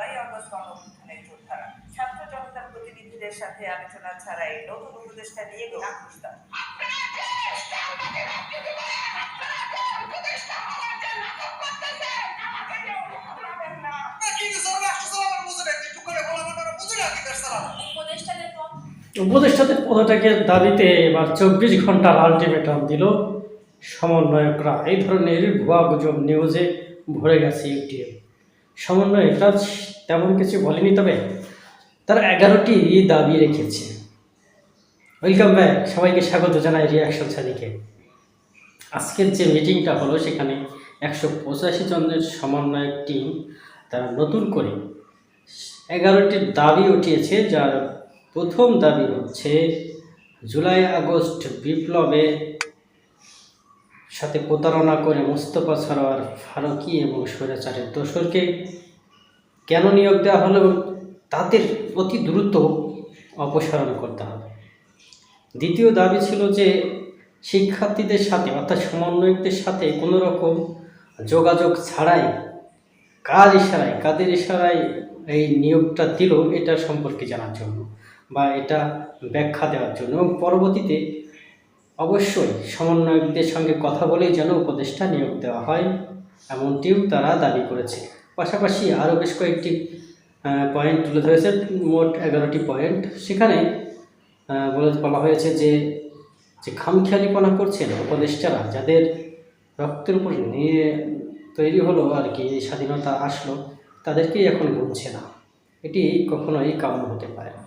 July August গণঅভ্যুত্থানের যোদ্ধারা। ছাত্র জনতার প্রতিনিধিদের সাথে আলোচনা ছাড়াই নতুন উপদেষ্টা নিয়ে আক্রোশ দান উপদেষ্টাদের পদ উপদেষ্টাদের পদত্যাগের দাবিতে এবার চব্বিশ ঘণ্টার আলটিমেটাম দিল সমন্বয়করা। এই ধরনের ভুয়া গুজব নিউজে ভরে গেছে ইউটিউব। সমন্বয়করা তেমন কিছু বলেনি তবে তারা এগারোটি দাবি রেখেছে। ওয়েলকাম ব্যাক, সবাইকে স্বাগত জানাই রিয়াকশন সাদিকে আজকের যে মিটিংটা হলো, সেখানে একশো পঁচাশি জনের সমন্বয়ক টিম তারা নতুন করে এগারোটি দাবি উঠিয়েছে, যার প্রথম দাবি হচ্ছে, জুলাই আগস্ট বিপ্লবে সাথে প্রতারণা করে মোস্তফা সরোয়ার ফারুকি এবং স্বৈরাচারের দোসরকে কেন নিয়োগ দেওয়া হলো তাদের অতি দ্রুত অপসারণ করতে হবে? দ্বিতীয় দাবি ছিল যে শিক্ষার্থীদের সাথে অর্থাৎ সমন্বয়কদের সাথে কোনো রকম যোগাযোগ ছাড়াই, কার ইশারায়, কাদের ইশারায় এই নিয়োগটা দিল, এটা সম্পর্কে জানার জন্য বা এটা ব্যাখ্যা দেওয়ার জন্য এবং পরবর্তীতে অবশ্যই সমন্বয়কদের সঙ্গে কথা বলেই যেন উপদেষ্টা নিয়োগ দেওয়া হয়, এমনটিও তারা দাবি করেছে। পাশাপাশি আরও বেশ কয়েকটি পয়েন্ট তুলে ধরেছে, মোট এগারোটি পয়েন্ট সেখানে বলে বলা হয়েছে যে যে খামখেয়ালিপনা করছেন উপদেষ্টারা, যাদের রক্তের উপর নিয়ে তৈরি হলো আর কি স্বাধীনতা আসলো, তাদেরকেই এখন গুনছে না। এটি কখনোই কাম্য হতে পারে না।